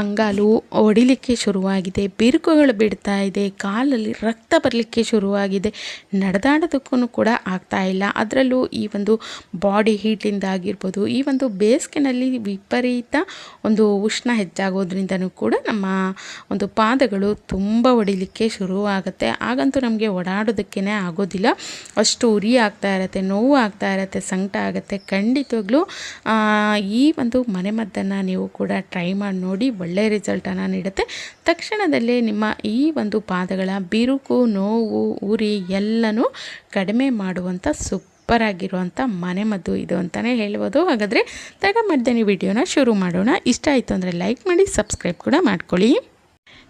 ಅಂಗಾಲು ಹೊಡಿಲಿಕ್ಕೆ ಶುರುವಾಗಿದೆ, ಬಿರುಕುಗಳು ಬಿಡ್ತಾ ಇದೆ, ಕಾಲಲ್ಲಿ ರಕ್ತ ಬರಲಿಕ್ಕೆ ಶುರುವಾಗಿದೆ. ನಡೆದಾಡೋದಕ್ಕೂ ಕೂಡ ಆಗ್ತಾ ಇಲ್ಲ. ಅದರಲ್ಲೂ ಈ ಒಂದು ಬಾಡಿ ಹೀಟಿಂದ ಆಗಿರ್ಬೋದು, ಈ ಒಂದು ಬೇಸಿಗೆನಲ್ಲಿ ವಿಪರೀತ ಒಂದು ಉಷ್ಣ ಹೆಚ್ಚಾಗೋದ್ರಿಂದನೂ ಕೂಡ ನಮ್ಮ ಒಂದು ಪಾದಗಳು ತುಂಬ ಹೊಡಿಲಿಕ್ಕೆ ಶುರುವಾಗುತ್ತೆ. ಹಾಗಂತೂ ನಮಗೆ ಓಡಾಡೋದಕ್ಕೇ ಆಗೋದಿಲ್ಲ. ಅಷ್ಟು ಉರಿ ಆಗ್ತಾ ಇರುತ್ತೆ, ನೋವು ಆಗ್ತಾ ಇರುತ್ತೆ, ಸಂಕಟ ಆಗುತ್ತೆ. ಖಂಡಿತವಾಗ್ಲೂ ಈ ಒಂದು ಮನೆಮದ್ದನ್ನು ನೀವು ಕೂಡ ಟ್ರೈ ಮಾಡಿ ನೋಡಿ. ಒಳ್ಳೆಯ ರಿಸಲ್ಟನ್ನು ನೀಡುತ್ತೆ. ತಕ್ಷಣದಲ್ಲೇ ನಿಮ್ಮ ಈ ಒಂದು ಪಾದಗಳ ಬಿರುಕು, ನೋವು, ಉರಿ ಎಲ್ಲನೂ ಕಡಿಮೆ ಮಾಡುವಂಥ ಸೂಪರ್ ಆಗಿರುವಂಥ ಮನೆಮದ್ದು ಇದು ಅಂತಲೇ ಹೇಳ್ಬೋದು. ಹಾಗಾದರೆ ತಡ ಮಾಡ್ದೆ ವಿಡಿಯೋನ ಶುರು ಮಾಡೋಣ. ಇಷ್ಟ ಆಯಿತು ಅಂದರೆ ಲೈಕ್ ಮಾಡಿ ಸಬ್ಸ್ಕ್ರೈಬ್ ಕೂಡ ಮಾಡ್ಕೊಳ್ಳಿ.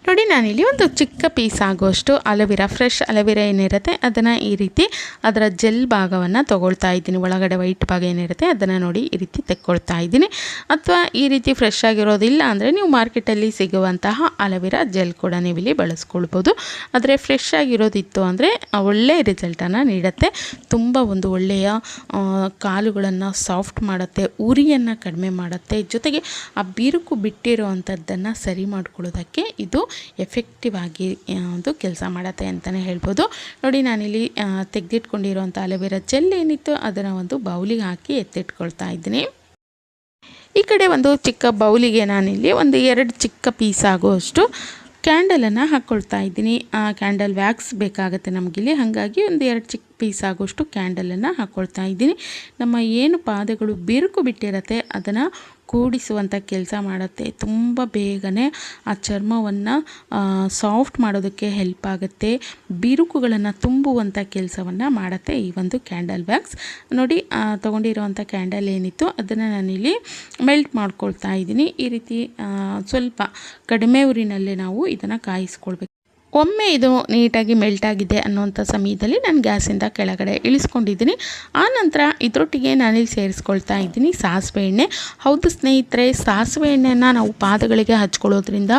ನೋಡಿ, ನಾನಿಲ್ಲಿ ಒಂದು ಚಿಕ್ಕ ಪೀಸ್ ಆಗುವಷ್ಟು ಅಲವಿರಾ ಫ್ರೆಶ್ ಅಲವಿರಾ ಏನಿರುತ್ತೆ, ಅದನ್ನು ಈ ರೀತಿ ಅದರ ಜೆಲ್ ಭಾಗವನ್ನು ತೊಗೊಳ್ತಾ ಇದ್ದೀನಿ. ಒಳಗಡೆ ವೈಟ್ ಭಾಗ ಏನಿರುತ್ತೆ, ಅದನ್ನು ನೋಡಿ ಈ ರೀತಿ ತೆಕ್ಕೊಳ್ತಾ ಇದ್ದೀನಿ. ಅಥವಾ ಈ ರೀತಿ ಫ್ರೆಶ್ ಆಗಿರೋದಿಲ್ಲ ಅಂದರೆ ನೀವು ಮಾರ್ಕೆಟಲ್ಲಿ ಸಿಗುವಂತಹ ಅಲವಿರಾ ಜೆಲ್ ಕೂಡ ನೀವು ಇಲ್ಲಿ ಬಳಸ್ಕೊಳ್ಬೋದು. ಆದರೆ ಫ್ರೆಶ್ ಆಗಿರೋದಿತ್ತು ಅಂದರೆ ಒಳ್ಳೆಯ ರಿಸಲ್ಟನ್ನು ನೀಡುತ್ತೆ. ತುಂಬ ಒಂದು ಒಳ್ಳೆಯ ಕಾಲುಗಳನ್ನು ಸಾಫ್ಟ್ ಮಾಡುತ್ತೆ, ಉರಿಯನ್ನು ಕಡಿಮೆ ಮಾಡುತ್ತೆ. ಜೊತೆಗೆ ಆ ಬಿರುಕು ಬಿಟ್ಟಿರೋ ಅಂಥದ್ದನ್ನು ಸರಿ ಮಾಡ್ಕೊಳ್ಳೋದಕ್ಕೆ ಇದು ಎಫೆಕ್ಟಿವ್ ಆಗಿ ಒಂದು ಕೆಲಸ ಮಾಡುತ್ತೆ ಅಂತಲೇ ಹೇಳ್ಬೋದು. ನೋಡಿ ನಾನಿಲ್ಲಿ ತೆಗೆದಿಟ್ಕೊಂಡಿರುವಂಥ ಅಲೋವೆರಾ ಜೆಲ್ ಏನಿತ್ತು ಅದನ್ನು ಒಂದು ಬೌಲಿಗೆ ಹಾಕಿ ಎತ್ತಿಟ್ಕೊಳ್ತಾ ಇದ್ದೀನಿ. ಈ ಕಡೆ ಒಂದು ಚಿಕ್ಕ ಬೌಲಿಗೆ ನಾನಿಲ್ಲಿ ಒಂದು ಎರಡು ಚಿಕ್ಕ ಪೀಸ್ ಆಗುವಷ್ಟು ಕ್ಯಾಂಡಲನ್ನು ಹಾಕ್ಕೊಳ್ತಾ ಇದ್ದೀನಿ. ಆ ಕ್ಯಾಂಡಲ್ ವ್ಯಾಕ್ಸ್ ಬೇಕಾಗುತ್ತೆ ನಮಗಿಲ್ಲಿ. ಹಾಗಾಗಿ ಒಂದು ಎರಡು ಚಿಕ್ಕ ಪೀಸ್ ಆಗುವಷ್ಟು ಕ್ಯಾಂಡಲನ್ನು ಹಾಕ್ಕೊಳ್ತಾ ಇದ್ದೀನಿ. ನಮ್ಮ ಏನು ಪಾದಗಳು ಬಿರುಕು ಬಿಟ್ಟಿರತ್ತೆ ಅದನ್ನು ಕೂಡಿಸುವಂಥ ಕೆಲಸ ಮಾಡುತ್ತೆ. ತುಂಬ ಬೇಗನೆ ಆ ಚರ್ಮವನ್ನು ಸಾಫ್ಟ್ ಮಾಡೋದಕ್ಕೆ ಹೆಲ್ಪ್ ಆಗುತ್ತೆ. ಬಿರುಕುಗಳನ್ನು ತುಂಬುವಂಥ ಕೆಲಸವನ್ನು ಮಾಡುತ್ತೆ ಈ ಒಂದು ಕ್ಯಾಂಡಲ್ ವ್ಯಾಕ್ಸ್ ನೋಡಿ ತೊಗೊಂಡಿರುವಂಥ ಕ್ಯಾಂಡಲ್ ಏನಿತ್ತು ಅದನ್ನು ನಾನಿಲ್ಲಿ ಮೆಲ್ಟ್ ಮಾಡ್ಕೊಳ್ತಾ ಇದ್ದೀನಿ. ಈ ರೀತಿ ಸ್ವಲ್ಪ ಕಡಿಮೆ ಊರಿನಲ್ಲಿ ನಾವು ಇದನ್ನು ಕಾಯಿಸ್ಕೊಳ್ಬೇಕು. ಒಮ್ಮೆ ಇದು ನೀಟಾಗಿ ಮೆಲ್ಟ್ ಆಗಿದೆ ಅನ್ನೋಂಥ ಸಮಯದಲ್ಲಿ ನಾನು ಗ್ಯಾಸಿಂದ ಕೆಳಗಡೆ ಇಳಿಸ್ಕೊಂಡಿದ್ದೀನಿ. ಆನಂತರ ಇದರೊಟ್ಟಿಗೆ ನಾನಿಲ್ಲಿ ಸೇರಿಸ್ಕೊಳ್ತಾ ಇದ್ದೀನಿ ಸಾಸಿವೆ ಎಣ್ಣೆ. ಹೌದು ಸ್ನೇಹಿತರೆ, ಸಾಸಿವೆ ಎಣ್ಣೆನ ನಾವು ಪಾದಗಳಿಗೆ ಹಚ್ಕೊಳ್ಳೋದ್ರಿಂದ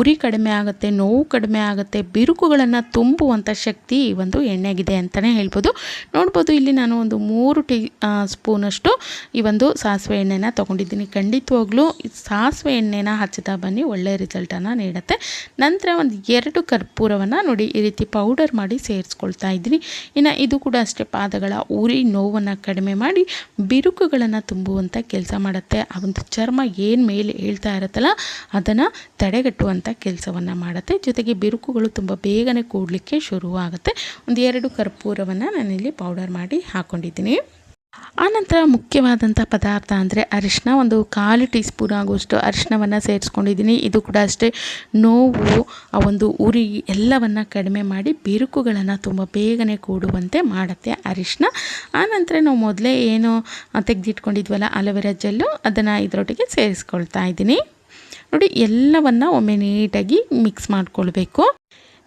ಉರಿ ಕಡಿಮೆ ಆಗುತ್ತೆ, ನೋವು ಕಡಿಮೆ ಆಗುತ್ತೆ, ಬಿರುಕುಗಳನ್ನು ತುಂಬುವಂಥ ಶಕ್ತಿ ಈ ಒಂದು ಎಣ್ಣೆಗಿದೆ ಅಂತಲೇ ಹೇಳ್ಬೋದು. ನೋಡ್ಬೋದು ಇಲ್ಲಿ ನಾನು ಒಂದು ಮೂರು ಟೀ ಸ್ಪೂನಷ್ಟು ಈ ಒಂದು ಸಾಸಿವೆ ಎಣ್ಣೆನ ತೊಗೊಂಡಿದ್ದೀನಿ. ಖಂಡಿತವಾಗ್ಲೂ ಸಾಸಿವೆ ಎಣ್ಣೆನ ಹಚ್ಚುತ್ತಾ ಬನ್ನಿ ಒಳ್ಳೆಯ ರಿಸಲ್ಟನ್ನು ನೀಡುತ್ತೆ. ನಂತರ ಒಂದು ಎರಡು ಕರ್ಪೂರವನ್ನು ನೋಡಿ ಈ ರೀತಿ ಪೌಡರ್ ಮಾಡಿ ಸೇರಿಸ್ಕೊಳ್ತಾ ಇದ್ದೀನಿ. ಇನ್ನು ಇದು ಕೂಡ ಅಷ್ಟೇ ಪಾದಗಳ ಉರಿ ನೋವನ್ನು ಕಡಿಮೆ ಮಾಡಿ ಬಿರುಕುಗಳನ್ನು ತುಂಬುವಂಥ ಕೆಲಸ ಮಾಡುತ್ತೆ. ಆ ಒಂದು ಚರ್ಮ ಏನು ಮೇಲೆ ಹೇಳ್ತಾ ಇರುತ್ತಲ್ಲ ಅದನ್ನು ತಡೆಗಟ್ಟುವಂಥ ಕೆಲಸವನ್ನು ಮಾಡುತ್ತೆ. ಜೊತೆಗೆ ಬಿರುಕುಗಳು ತುಂಬ ಬೇಗನೆ ಕೂಡಲಿಕ್ಕೆ ಶುರುವಾಗುತ್ತೆ. ಒಂದು ಎರಡು ಕರ್ಪೂರವನ್ನು ನಾನಿಲ್ಲಿ ಪೌಡರ್ ಮಾಡಿ ಹಾಕ್ಕೊಂಡಿದ್ದೀನಿ ಆನಂತರ ಮುಖ್ಯವಾದಂಥ ಪದಾರ್ಥ ಅಂದರೆ ಅರಿಶಿನ ಒಂದು ಕಾಲು ಟೀ ಸ್ಪೂನ್ ಆಗುವಷ್ಟು ಅರಿಶಿನವನ್ನು ಸೇರಿಸ್ಕೊಂಡಿದ್ದೀನಿ. ಇದು ಕೂಡ ಅಷ್ಟೇ ನೋವು, ಆ ಒಂದು ಉರಿ ಎಲ್ಲವನ್ನು ಕಡಿಮೆ ಮಾಡಿ ಬಿರುಕುಗಳನ್ನು ತುಂಬ ಬೇಗನೆ ಕೂಡುವಂತೆ ಮಾಡುತ್ತೆ ಅರಿಶಿನ ಆನಂತರ ನಾವು ಮೊದಲೇ ಏನು ತೆಗೆದಿಟ್ಕೊಂಡಿದ್ವಲ್ಲ ಅಲೋವೆರಾ ಜೆಲ್ಲು, ಅದನ್ನು ಇದರೊಟ್ಟಿಗೆ ಸೇರಿಸ್ಕೊಳ್ತಾ ಇದ್ದೀನಿ. ನೋಡಿ, ಎಲ್ಲವನ್ನು ಒಮ್ಮೆ ನೀಟಾಗಿ ಮಿಕ್ಸ್ ಮಾಡ್ಕೊಳ್ಬೇಕು.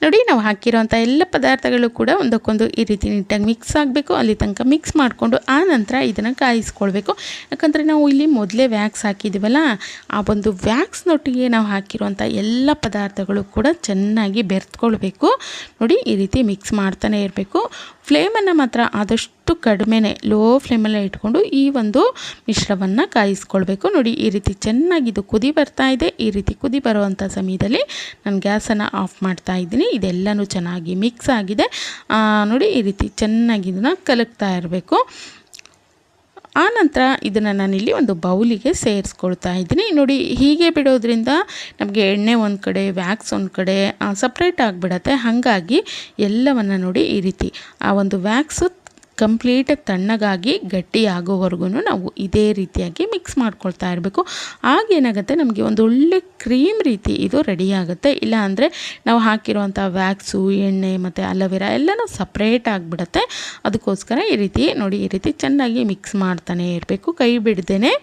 ನೋಡಿ, ನಾವು ಹಾಕಿರೋಂಥ ಎಲ್ಲ ಪದಾರ್ಥಗಳು ಕೂಡ ಒಂದಕ್ಕೊಂದು ಈ ರೀತಿ ನೀಟಾಗಿ ಮಿಕ್ಸ್ ಆಗಬೇಕು. ಅಲ್ಲಿ ತನಕ ಮಿಕ್ಸ್ ಮಾಡಿಕೊಂಡು ಆ ನಂತರ ಇದನ್ನು ಕಾಯಿಸ್ಕೊಳ್ಬೇಕು. ಯಾಕಂದರೆ ನಾವು ಇಲ್ಲಿ ಮೊದಲೇ ವ್ಯಾಕ್ಸ್ ಹಾಕಿದ್ದೀವಲ್ಲ ಆ ಒಂದು ವ್ಯಾಕ್ಸ್ನೊಟ್ಟಿಗೆ ನಾವು ಹಾಕಿರುವಂಥ ಎಲ್ಲ ಪದಾರ್ಥಗಳು ಕೂಡ ಚೆನ್ನಾಗಿ ಬೆರೆತ್ಕೊಳ್ಬೇಕು. ನೋಡಿ, ಈ ರೀತಿ ಮಿಕ್ಸ್ ಮಾಡ್ತಾನೆ ಇರಬೇಕು. ಫ್ಲೇಮನ್ನು ಮಾತ್ರ ಆದಷ್ಟು ಕಡಿಮೆನೆ ಲೋ ಫ್ಲೇಮಲ್ಲೇ ಇಟ್ಕೊಂಡು ಈ ಒಂದು ಮಿಶ್ರವನ್ನು ಕಾಯಿಸ್ಕೊಳ್ಬೇಕು. ನೋಡಿ, ಈ ರೀತಿ ಚೆನ್ನಾಗಿ ಇದು ಕುದಿ ಬರ್ತಾ ಇದೆ. ಈ ರೀತಿ ಕುದಿ ಬರುವಂಥ ಸಮಯದಲ್ಲಿ ನಾನು ಗ್ಯಾಸನ್ನು ಆಫ್ ಮಾಡ್ತಾ ಇದ್ದೀನಿ. ಇದೆಲ್ಲನೂ ಚೆನ್ನಾಗಿ ಮಿಕ್ಸ್ ಆಗಿದೆ. ನೋಡಿ ಈ ರೀತಿ ಚೆನ್ನಾಗಿ ಇದನ್ನು ಕಲಕ್ತಾ ಇರಬೇಕು. ಆನಂತರ ಇದನ್ನು ನಾನಿಲ್ಲಿ ಒಂದು ಬೌಲಿಗೆ ಸೇರಿಸ್ಕೊಳ್ತಾ ಇದ್ದೀನಿ. ನೋಡಿ ಹೀಗೆ ಬಿಡೋದ್ರಿಂದ ನಮಗೆ ಎಣ್ಣೆ ಒಂದು ಕಡೆ ವ್ಯಾಕ್ಸ್ ಒಂದು ಕಡೆ ಸಪ್ರೇಟ್ ಆಗಿಬಿಡತ್ತೆ. ಹಾಗಾಗಿ ಎಲ್ಲವನ್ನು ನೋಡಿ ಈ ರೀತಿ ಆ ಒಂದು ವ್ಯಾಕ್ಸು ಕಂಪ್ಲೀಟಾಗಿ ತಣ್ಣಗಾಗಿ ಗಟ್ಟಿ ಆಗೋವರೆಗೂ ನಾವು ಇದೇ ರೀತಿಯಾಗಿ ಮಿಕ್ಸ್ ಮಾಡ್ಕೊಳ್ತಾ ಇರಬೇಕು. ಆಗೇನಾಗುತ್ತೆ ನಮಗೆ ಒಂದು ಒಳ್ಳೆ ಕ್ರೀಮ್ ರೀತಿ ಇದು ರೆಡಿ ಆಗುತ್ತೆ. ಇಲ್ಲ ಅಂದರೆ ನಾವು ಹಾಕಿರುವಂಥ ವ್ಯಾಕ್ಸು ಎಣ್ಣೆ ಮತ್ತು ಅಲೋವೆರಾ ಎಲ್ಲನೂ ಸಪ್ರೇಟ್ ಆಗಿಬಿಡುತ್ತೆ. ಅದಕ್ಕೋಸ್ಕರ ಈ ರೀತಿ ನೋಡಿ, ಈ ರೀತಿ ಚೆನ್ನಾಗಿ ಮಿಕ್ಸ್ ಮಾಡ್ತಾನೆ ಇರಬೇಕು. ಕೈ ಬಿಡ್ದೇನೆ.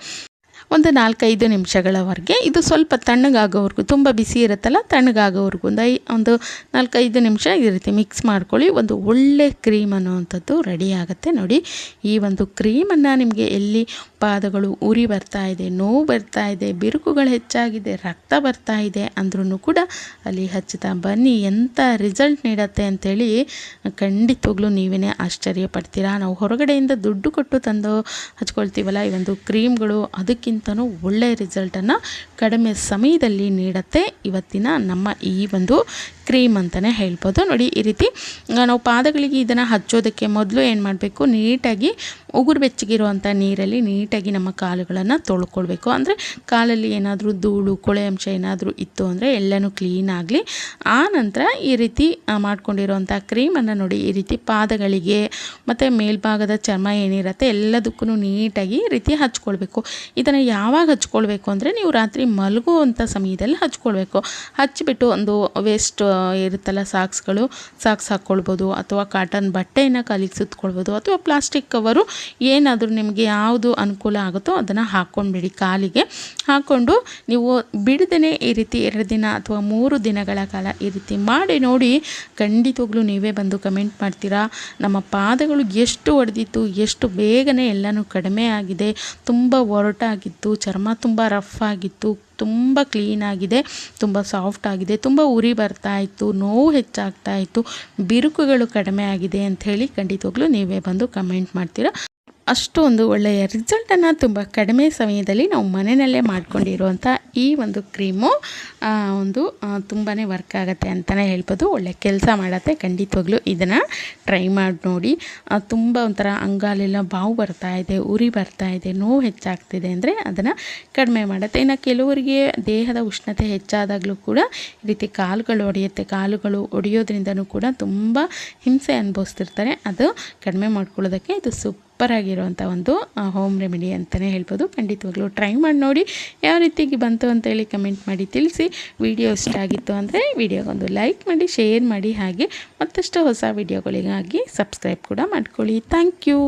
ಒಂದು ನಾಲ್ಕೈದು ನಿಮಿಷಗಳವರೆಗೆ. ಇದು ಸ್ವಲ್ಪ ತಣ್ಣಗಾಗೋವರೆಗೂ, ತುಂಬ ಬಿಸಿ ಇರುತ್ತಲ್ಲ, ತಣ್ಣಗಾಗೋವರೆಗೂ ಒಂದು ಐ, ಒಂದು ನಾಲ್ಕೈದು ನಿಮಿಷ ಇರುತ್ತೆ ರೀತಿ ಮಿಕ್ಸ್ ಮಾಡ್ಕೊಳ್ಳಿ. ಒಂದು ಒಳ್ಳೆ ಕ್ರೀಮ್ ಅನ್ನುವಂಥದ್ದು ರೆಡಿ ಆಗುತ್ತೆ ನೋಡಿ. ಈ ಒಂದು ಕ್ರೀಮನ್ನು ನಿಮಗೆ ಎಲ್ಲಿ ಪಾದಗಳು ಉರಿ ಬರ್ತಾ ಇದೆ, ನೋವು ಬರ್ತಾ ಇದೆ, ಬಿರುಕುಗಳು ಹೆಚ್ಚಾಗಿದೆ, ರಕ್ತ ಬರ್ತಾ ಇದೆ ಅಂದ್ರೂ ಕೂಡ ಅಲ್ಲಿ ಹಚ್ಚುತ್ತಾ ಬನ್ನಿ ಎಂಥ ರಿಸಲ್ಟ್ ನೀಡತ್ತೆ ಅಂಥೇಳಿ ಖಂಡಿತವಾಗ್ಲೂ ನೀವೇ ಆಶ್ಚರ್ಯ ಪಡ್ತೀರಾ ನಾವು ಹೊರಗಡೆಯಿಂದ ದುಡ್ಡು ಕೊಟ್ಟು ತಂದು ಹಚ್ಕೊಳ್ತೀವಲ್ಲ, ಈ ಒಂದು ಕ್ರೀಮ್ಗಳು ಅದಕ್ಕಿಂತನೂ ಒಳ್ಳೆಯ ರಿಸಲ್ಟನ್ನು ಕಡಿಮೆ ಸಮಯದಲ್ಲಿ ನೀಡುತ್ತೆ. ಇವತ್ತಿನ ನಮ್ಮ ಈ ಒಂದು ಕ್ರೀಮ್ ಅಂತಲೇ ಹೇಳ್ಬೋದು. ನೋಡಿ, ಈ ರೀತಿ ನಾವು ಪಾದಗಳಿಗೆ ಇದನ್ನು ಹಚ್ಚೋದಕ್ಕೆ ಮೊದಲು ಏನು ಮಾಡಬೇಕು? ನೀಟಾಗಿ ಉಗುರು ಬೆಚ್ಚಗಿರುವಂಥ ನೀರಲ್ಲಿ ನೀಟಾಗಿ ನಮ್ಮ ಕಾಲುಗಳನ್ನು ತೊಳ್ಕೊಳ್ಬೇಕು. ಅಂದರೆ ಕಾಲಲ್ಲಿ ಏನಾದರೂ ಧೂಳು, ಕೊಳೆ ಅಂಶ ಏನಾದರೂ ಇತ್ತು ಅಂದರೆ ಎಲ್ಲನೂ ಕ್ಲೀನ್ ಆಗಲಿ. ಆ ನಂತರ ಈ ರೀತಿ ಮಾಡ್ಕೊಂಡಿರೋವಂಥ ಕ್ರೀಮನ್ನು ನೋಡಿ, ಈ ರೀತಿ ಪಾದಗಳಿಗೆ ಮತ್ತು ಮೇಲ್ಭಾಗದ ಚರ್ಮ ಏನಿರುತ್ತೆ ಎಲ್ಲದಕ್ಕೂ ನೀಟಾಗಿ ಈ ರೀತಿ ಹಚ್ಕೊಳ್ಬೇಕು. ಇದನ್ನು ಯಾವಾಗ ಹಚ್ಕೊಳ್ಬೇಕು ಅಂದರೆ ನೀವು ರಾತ್ರಿ ಮಲಗುವಂಥ ಸಮಯದಲ್ಲಿ ಹಚ್ಕೊಳ್ಬೇಕು. ಹಚ್ಚಿಬಿಟ್ಟು ಒಂದು ವೇಸ್ಟ್ ಇರುತ್ತಲ್ಲ ಸಾಕ್ಸ್ಗಳು, ಸಾಕ್ಸ್ ಹಾಕ್ಕೊಳ್ಬೋದು ಅಥವಾ ಕಾಟನ್ ಬಟ್ಟೆಯನ್ನು ಕಾಲಿಗೆ ಸುತ್ಕೊಳ್ಬೋದು ಅಥವಾ ಪ್ಲಾಸ್ಟಿಕ್ ಕವರು ಏನಾದರೂ ನಿಮಗೆ ಯಾವುದು ಅನುಕೂಲ ಆಗುತ್ತೋ ಅದನ್ನು ಹಾಕ್ಕೊಂಡ್ಬಿಡಿ ಕಾಲಿಗೆ. ಹಾಕ್ಕೊಂಡು ನೀವು ಬಿಡದೇ ಈ ರೀತಿ ಎರಡು ದಿನ ಅಥವಾ ಮೂರು ದಿನಗಳ ಕಾಲ ಈ ರೀತಿ ಮಾಡಿ ನೋಡಿ ಖಂಡಿತವಾಗ್ಲೂ ನೀವೇ ಬಂದು ಕಮೆಂಟ್ ಮಾಡ್ತೀರಾ? ನಮ್ಮ ಪಾದಗಳು ಎಷ್ಟು ಒಡೆದಿತ್ತು, ಎಷ್ಟು ಬೇಗನೆ ಎಲ್ಲನೂ ಕಡಿಮೆ ಆಗಿದೆ, ತುಂಬ ಒರಟಾಗಿತ್ತು ಚರ್ಮ ತುಂಬ ರಫ್ ಆಗಿತ್ತು, ತುಂಬ ಕ್ಲೀನಾಗಿದೆ ತುಂಬ ಸಾಫ್ಟ್ ಆಗಿದೆ, ತುಂಬ ಉರಿ ಬರ್ತಾ ಇತ್ತು, ನೋವು ಹೆಚ್ಚಾಗ್ತಾ ಇತ್ತು, ಬಿರುಕುಗಳು ಕಡಿಮೆ ಆಗಿದೆ ಅಂಥೇಳಿ ಖಂಡಿತವಾಗ್ಲೂ ನೀವೇ ಬಂದು ಕಮೆಂಟ್ ಮಾಡ್ತೀರಾ? ಅಷ್ಟು ಒಂದು ಒಳ್ಳೆಯ ರಿಸಲ್ಟನ್ನು ತುಂಬ ಕಡಿಮೆ ಸಮಯದಲ್ಲಿ ನಾವು ಮನೆಯಲ್ಲೇ ಮಾಡ್ಕೊಂಡಿರುವಂಥ ಈ ಒಂದು ಕ್ರೀಮು ಒಂದು ತುಂಬಾ ವರ್ಕ್ ಆಗುತ್ತೆ ಅಂತಲೇ ಹೇಳ್ಬೋದು. ಒಳ್ಳೆ ಕೆಲಸ ಮಾಡುತ್ತೆ. ಖಂಡಿತವಾಗ್ಲೂ ಇದನ್ನು ಟ್ರೈ ಮಾಡಿ ನೋಡಿ. ತುಂಬ ಒಂಥರ ಅಂಗಾಲೆಲ್ಲ ಬಾವು ಬರ್ತಾ ಇದೆ, ಉರಿ ಬರ್ತಾ ಇದೆ, ನೋವು ಹೆಚ್ಚಾಗ್ತಿದೆ ಅಂದರೆ ಅದನ್ನು ಕಡಿಮೆ ಮಾಡುತ್ತೆ. ಇನ್ನು ಕೆಲವರಿಗೆ ದೇಹದ ಉಷ್ಣತೆ ಹೆಚ್ಚಾದಾಗಲೂ ಕೂಡ ಈ ರೀತಿ ಕಾಲುಗಳು ಒಡೆಯುತ್ತೆ ಕಾಲುಗಳು ಒಡೆಯೋದ್ರಿಂದನೂ ಕೂಡ ತುಂಬ ಹಿಂಸೆ ಅನುಭವಿಸ್ತಿರ್ತಾರೆ. ಅದು ಕಡಿಮೆ ಮಾಡ್ಕೊಳ್ಳೋದಕ್ಕೆ ಇದು ಸೂಪ್ ಸೂಪರ್ ಆಗಿರುವಂಥ ಒಂದು ಹೋಮ್ ರೆಮಿಡಿ ಅಂತಲೇ ಹೇಳ್ಬೋದು. ಖಂಡಿತವಾಗ್ಲೂ ಟ್ರೈ ಮಾಡಿ ನೋಡಿ. ಯಾವ ರೀತಿಗೆ ಬಂತು ಅಂತೇಳಿ ಕಮೆಂಟ್ ಮಾಡಿ ತಿಳಿಸಿ. ವಿಡಿಯೋ ಇಷ್ಟ ಆಗಿತ್ತು ಅಂದರೆ ವಿಡಿಯೋಗೊಂದು ಲೈಕ್ ಮಾಡಿ ಶೇರ್ ಮಾಡಿ. ಹಾಗೆ ಮತ್ತಷ್ಟು ಹೊಸ ವಿಡಿಯೋಗಳಿಗಾಗಿ ಸಬ್ಸ್ಕ್ರೈಬ್ ಕೂಡ ಮಾಡ್ಕೊಳ್ಳಿ. Thank you